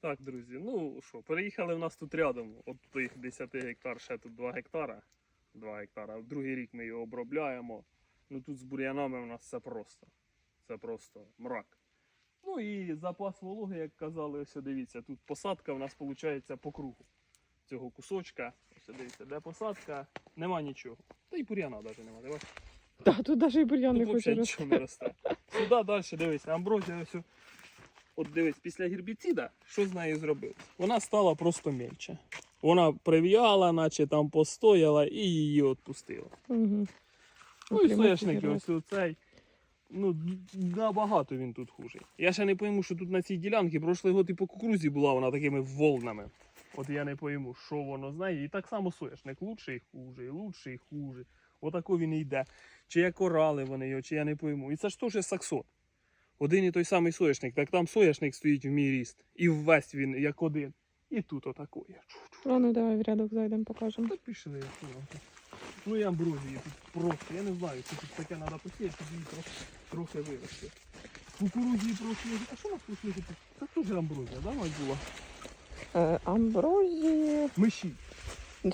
Так, друзі, ну що, переїхали в нас тут рядом, от тих 10 гектар, ще тут 2 гектара. 2 гектара. В другий рік ми його обробляємо. Ну тут з бур'янами у нас все просто. Це просто мрак. Ну і запас вологи, як казали, ось дивіться, тут посадка в нас виходить по кругу цього кусочка. Ось дивіться, де посадка, нема нічого. Та й бур'яна навіть нема. Давай. Так, тут навіть і бур'ян не Тут хоче взагалі нічого не росте. Сюди далі дивись, амброзія ось. От дивись, після гербіцида, що з нею зробив? Вона стала просто мельче. Вона прив'яла, наче там постояла і її відпустила. Угу. Ну і соняшники, ось оцей. Ну, набагато він тут хужий. Я ще не пойму, що тут на цій ділянці прошлий год і по кукурузі була вона такими волнами. От я не пойму, що воно знає. І так само соняшник лучший і хуже, і лучший і хуже. Отако він і йде. Чи як орали вони його, чи я не пойму. І це ж теж саксон. Один і той самий соняшник. Так там соняшник стоїть в мій ріст. І ввесь він як один. І тут отакої. А ну давай в рядок зайдемо, покажемо. Та пішли. вам. Ну і амброзії тут просто. Я не знаю, що тут таке треба посіяти, щоб її трохи, трохи вивести. Кукурузі прошлого. А що у нас прошлого? Це теж амброзія, да, мать була? Е, амброзії. Миші.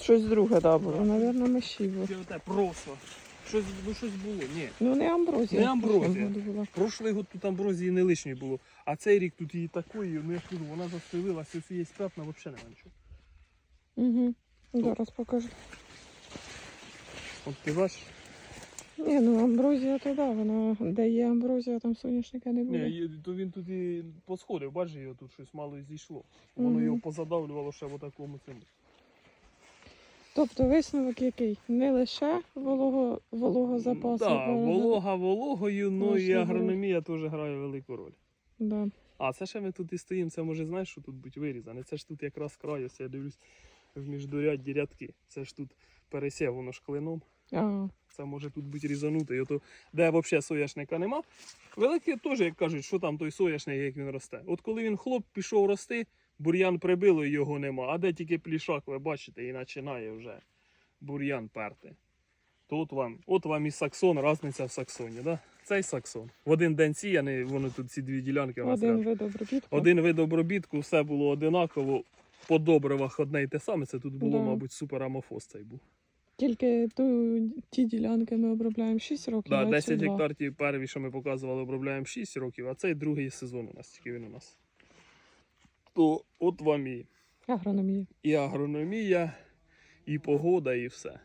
Щось друге, да, було. Навірно, миші було. Оте просто. Щось, ну, щось було. Ні. Ну не амброзія. Не амброзія. Прошлий год тут амброзії не лишньої було. А цей рік тут її такої, ну я кажу, вона застелилася, ось є п'ятна, взагалі нема нічого. Угу. Зараз покажу. От ти бачиш? Ні, ну амброзія то да, вона де є амброзія, там соняшника не буде. Ні, то він тут і посходив, бачиш, його тут щось мало і зійшло. Воно Мгм. його позадавлювало ще в такому цьому. Тобто висновок який? Не лише волого, вологозапасу. Так, але- волога вологою, ну і агрономія теж грає велику роль. Да. А це ще ми тут і стоїмо, це може знаєш, що тут будь вирізане. Це ж тут якраз край, ось я дивлюсь в міждурядді рядки. Це ж тут пересів, воно ж клином. А, Це може тут бути різанути. І ото, де взагалі соняшника нема. Великі теж, як кажуть, що там той соняшник, як він росте. От коли він хлоп пішов рости, бур'ян прибило і його нема. А де тільки плішак, ви бачите, і починає вже бур'ян перти. То от вам, от вам і саксон, різниця в саксоні. Да? Цей саксон. В один день сіяний, воно тут ці дві ділянки. один вид обробітку. Один вид обробітку, все було одинаково. По добривах одне й те саме. Це тут було, Да. мабуть, суперамофос цей був. Тільки ту, ті ділянки ми обробляємо 6 років. Да, 10 гектар ті перві, що ми показували, обробляємо 6 років, а цей другий сезон у нас, тільки він у нас. То от вам і, Агрономія. і агрономія, і погода, і все.